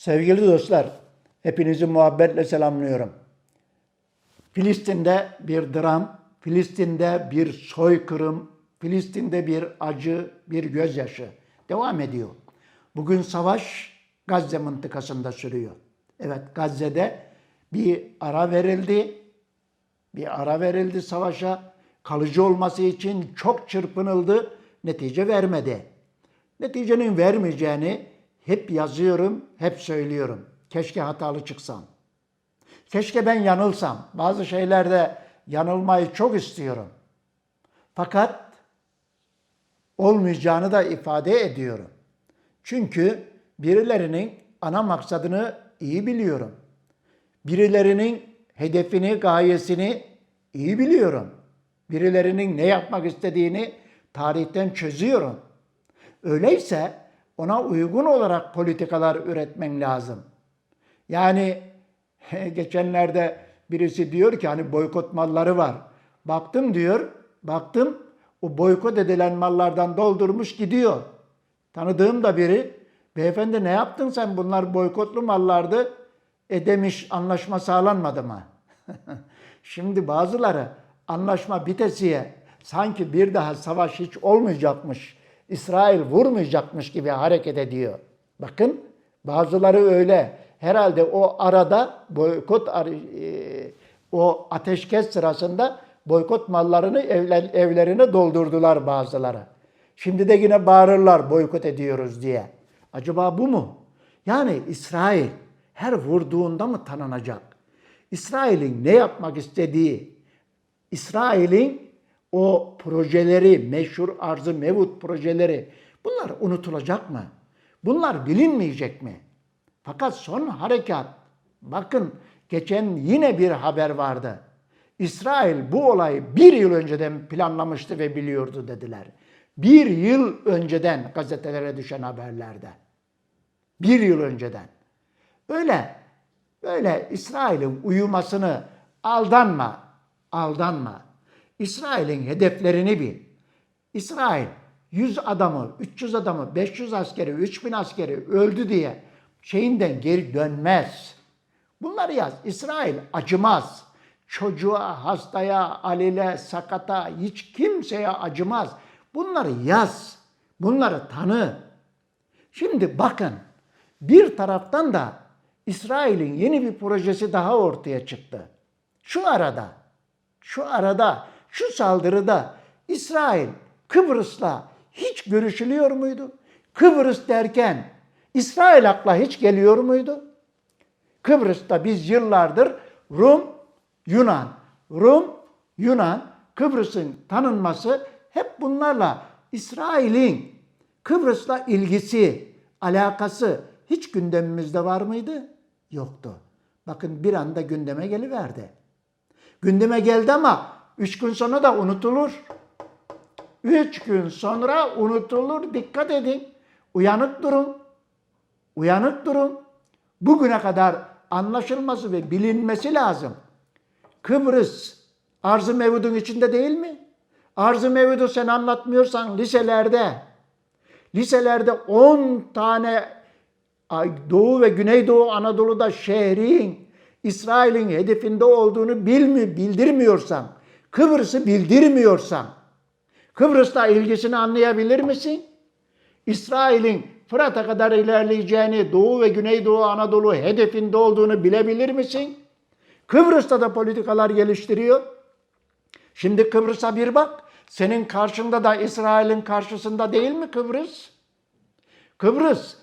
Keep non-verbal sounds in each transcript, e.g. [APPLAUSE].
Sevgili dostlar, hepinizi muhabbetle selamlıyorum. Filistin'de bir dram, Filistin'de bir soykırım, Filistin'de bir acı, bir gözyaşı devam ediyor. Bugün savaş Gazze mıntıkasında sürüyor. Evet Gazze'de bir ara verildi. Bir ara verildi savaşa. Kalıcı olması için çok çırpınıldı. Netice vermedi. Neticenin vermeyeceğini hep yazıyorum, hep söylüyorum. Keşke hatalı çıksam. Keşke ben yanılsam. Bazı şeylerde yanılmayı çok istiyorum. Fakat olmayacağını da ifade ediyorum. Çünkü birilerinin ana maksadını iyi biliyorum. Birilerinin hedefini, gayesini iyi biliyorum. Birilerinin ne yapmak istediğini tarihten çözüyorum. Öyleyse ona uygun olarak politikalar üretmen lazım. Yani [LAUGHS] geçenlerde birisi diyor ki hani boykot malları var. Baktım diyor, baktım o boykot edilen mallardan doldurmuş gidiyor. Tanıdığım da biri, beyefendi ne yaptın sen bunlar boykotlu mallardı. E demiş anlaşma sağlanmadı mı? [LAUGHS] Şimdi bazıları anlaşma bitesiye sanki bir daha savaş hiç olmayacakmış, İsrail vurmayacakmış gibi hareket ediyor. Bakın bazıları öyle. Herhalde o arada boykot e, o ateşkes sırasında boykot mallarını evler, evlerine doldurdular bazıları. Şimdi de yine bağırırlar boykot ediyoruz diye. Acaba bu mu? Yani İsrail her vurduğunda mı tanınacak? İsrail'in ne yapmak istediği, İsrail'in o projeleri, meşhur arzı mevut projeleri bunlar unutulacak mı? Bunlar bilinmeyecek mi? Fakat son harekat, bakın geçen yine bir haber vardı. İsrail bu olayı bir yıl önceden planlamıştı ve biliyordu dediler. Bir yıl önceden gazetelere düşen haberlerde. Bir yıl önceden. Öyle, böyle İsrail'in uyumasını aldanma, aldanma. İsrail'in hedeflerini bil. İsrail 100 adamı, 300 adamı, 500 askeri, 3000 askeri öldü diye şeyinden geri dönmez. Bunları yaz. İsrail acımaz. Çocuğa, hastaya, alile, sakata, hiç kimseye acımaz. Bunları yaz. Bunları tanı. Şimdi bakın bir taraftan da İsrail'in yeni bir projesi daha ortaya çıktı. Şu arada, şu arada, şu saldırıda İsrail Kıbrıs'la hiç görüşülüyor muydu? Kıbrıs derken İsrail akla hiç geliyor muydu? Kıbrıs'ta biz yıllardır Rum, Yunan, Rum, Yunan, Kıbrıs'ın tanınması hep bunlarla İsrail'in Kıbrıs'la ilgisi, alakası hiç gündemimizde var mıydı? Yoktu. Bakın bir anda gündeme geliverdi. Gündeme geldi ama üç gün sonra da unutulur. Üç gün sonra unutulur. Dikkat edin. Uyanık durun. Uyanık durun. Bugüne kadar anlaşılması ve bilinmesi lazım. Kıbrıs arz-ı mevudun içinde değil mi? Arz-ı mevudu sen anlatmıyorsan liselerde, liselerde 10 tane Doğu ve Güneydoğu Anadolu'da şehrin İsrail'in hedefinde olduğunu bilmi, bildirmiyorsan, Kıbrıs'ı bildirmiyorsan, Kıbrıs'la ilgisini anlayabilir misin? İsrail'in Fırat'a kadar ilerleyeceğini, Doğu ve Güneydoğu Anadolu hedefinde olduğunu bilebilir misin? Kıbrıs'ta da politikalar geliştiriyor. Şimdi Kıbrıs'a bir bak. Senin karşında da İsrail'in karşısında değil mi Kıbrıs? Kıbrıs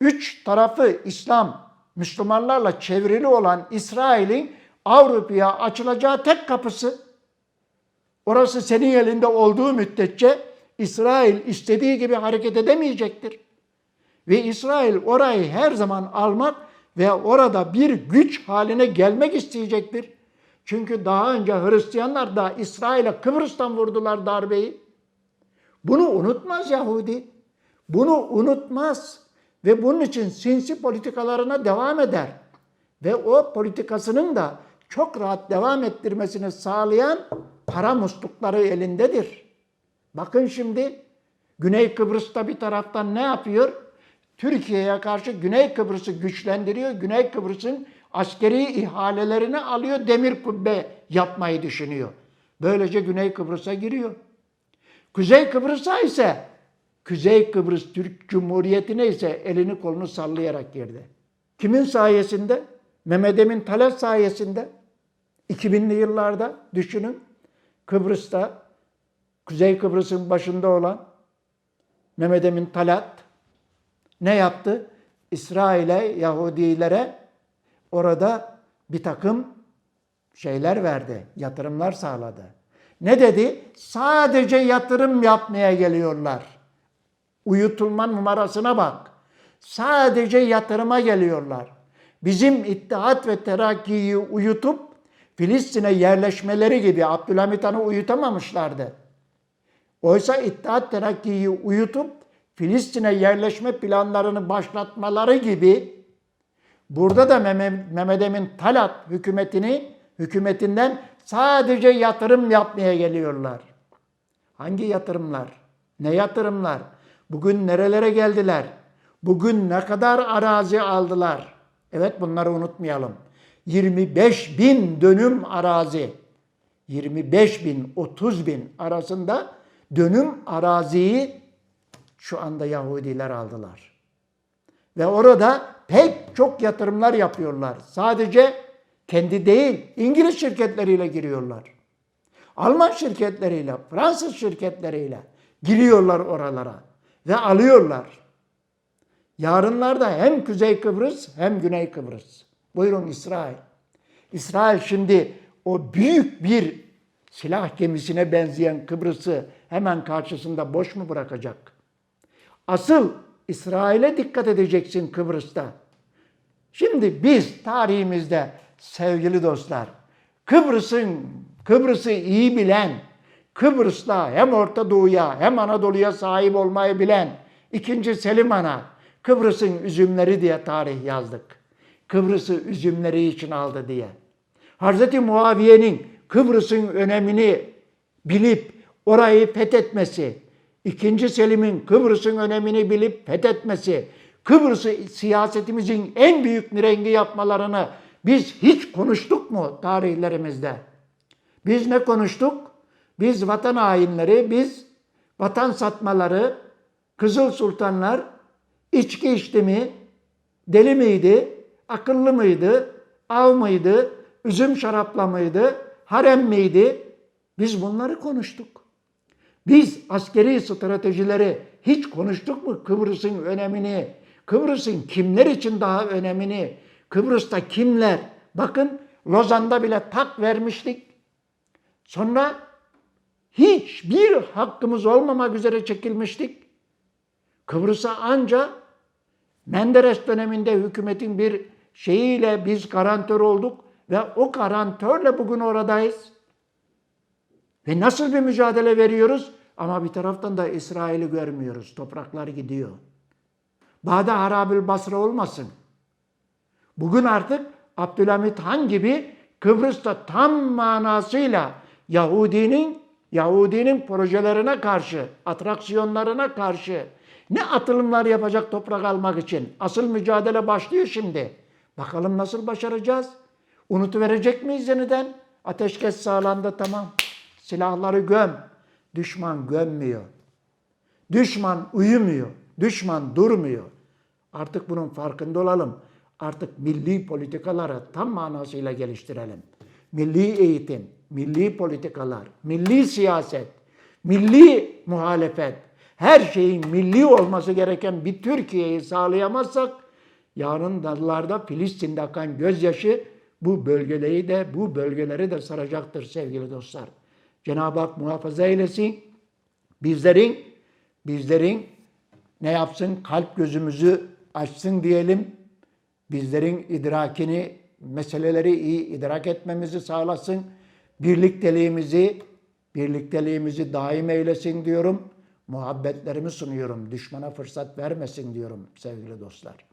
üç tarafı İslam, Müslümanlarla çevrili olan İsrail'in Avrupa'ya açılacağı tek kapısı. Orası senin elinde olduğu müddetçe İsrail istediği gibi hareket edemeyecektir. Ve İsrail orayı her zaman almak ve orada bir güç haline gelmek isteyecektir. Çünkü daha önce Hristiyanlar da İsrail'e Kıbrıs'tan vurdular darbeyi. Bunu unutmaz Yahudi. Bunu unutmaz ve bunun için sinsi politikalarına devam eder. Ve o politikasının da çok rahat devam ettirmesini sağlayan para muslukları elindedir. Bakın şimdi Güney Kıbrıs'ta bir taraftan ne yapıyor? Türkiye'ye karşı Güney Kıbrıs'ı güçlendiriyor. Güney Kıbrıs'ın askeri ihalelerini alıyor, demir kubbe yapmayı düşünüyor. Böylece Güney Kıbrıs'a giriyor. Kuzey Kıbrıs'a ise Kuzey Kıbrıs Türk Cumhuriyeti'ne ise elini kolunu sallayarak girdi. Kimin sayesinde? Mehmet Emin Talat sayesinde. 2000'li yıllarda düşünün. Kıbrıs'ta Kuzey Kıbrıs'ın başında olan Mehmet Emin Talat ne yaptı? İsrail'e, Yahudilere orada bir takım şeyler verdi, yatırımlar sağladı. Ne dedi? Sadece yatırım yapmaya geliyorlar. Uyutulma numarasına bak. Sadece yatırıma geliyorlar. Bizim İttihat ve Terakki'yi uyutup Filistin'e yerleşmeleri gibi Abdülhamit Han'ı uyutamamışlardı. Oysa İttihat Terakki'yi uyutup Filistin'e yerleşme planlarını başlatmaları gibi burada da Mehmet Emin Talat hükümetini hükümetinden sadece yatırım yapmaya geliyorlar. Hangi yatırımlar? Ne yatırımlar? Bugün nerelere geldiler? Bugün ne kadar arazi aldılar? Evet bunları unutmayalım. 25 bin dönüm arazi. 25 bin, 30 bin arasında dönüm araziyi şu anda Yahudiler aldılar. Ve orada pek çok yatırımlar yapıyorlar. Sadece kendi değil, İngiliz şirketleriyle giriyorlar. Alman şirketleriyle, Fransız şirketleriyle giriyorlar oralara ve alıyorlar. Yarınlarda hem Kuzey Kıbrıs hem Güney Kıbrıs. Buyurun İsrail. İsrail şimdi o büyük bir silah gemisine benzeyen Kıbrıs'ı hemen karşısında boş mu bırakacak? Asıl İsrail'e dikkat edeceksin Kıbrıs'ta. Şimdi biz tarihimizde sevgili dostlar Kıbrıs'ın Kıbrıs'ı iyi bilen, Kıbrıs'ta hem Orta Doğu'ya hem Anadolu'ya sahip olmayı bilen 2. Selim Han'a Kıbrıs'ın üzümleri diye tarih yazdık. Kıbrıs'ı üzümleri için aldı diye. Hazreti Muaviye'nin Kıbrıs'ın önemini bilip orayı fethetmesi, İkinci Selim'in Kıbrıs'ın önemini bilip fethetmesi, Kıbrıs'ı siyasetimizin en büyük rengi yapmalarını biz hiç konuştuk mu tarihlerimizde? Biz ne konuştuk? Biz vatan hainleri, biz vatan satmaları, Kızıl Sultanlar içki içti mi, deli miydi, akıllı mıydı, av mıydı, üzüm şarapla mıydı, harem miydi? Biz bunları konuştuk. Biz askeri stratejileri hiç konuştuk mu? Kıbrıs'ın önemini, Kıbrıs'ın kimler için daha önemini, Kıbrıs'ta kimler? Bakın Lozan'da bile tak vermiştik. Sonra hiçbir hakkımız olmamak üzere çekilmiştik. Kıbrıs'a anca Menderes döneminde hükümetin bir şeyiyle biz garantör olduk ve o garantörle bugün oradayız. Ve nasıl bir mücadele veriyoruz? Ama bir taraftan da İsrail'i görmüyoruz. Topraklar gidiyor. Bağda Harabil Basra olmasın. Bugün artık Abdülhamit Han gibi Kıbrıs'ta tam manasıyla Yahudinin Yahudinin projelerine karşı, atraksiyonlarına karşı ne atılımlar yapacak toprak almak için? Asıl mücadele başlıyor şimdi. Bakalım nasıl başaracağız? Unutuverecek miyiz yeniden? Ateşkes sağlandı tamam. Silahları göm. Düşman gömmüyor. Düşman uyumuyor. Düşman durmuyor. Artık bunun farkında olalım. Artık milli politikaları tam manasıyla geliştirelim. Milli eğitim, milli politikalar, milli siyaset, milli muhalefet, her şeyin milli olması gereken bir Türkiye'yi sağlayamazsak yarın dallarda Filistin'de akan gözyaşı bu bölgeleri de bu bölgeleri de saracaktır sevgili dostlar. Cenab-ı Hak muhafaza eylesin. Bizlerin bizlerin ne yapsın? Kalp gözümüzü açsın diyelim. Bizlerin idrakini, meseleleri iyi idrak etmemizi sağlasın. Birlikteliğimizi, birlikteliğimizi daim eylesin diyorum. Muhabbetlerimi sunuyorum. Düşmana fırsat vermesin diyorum sevgili dostlar.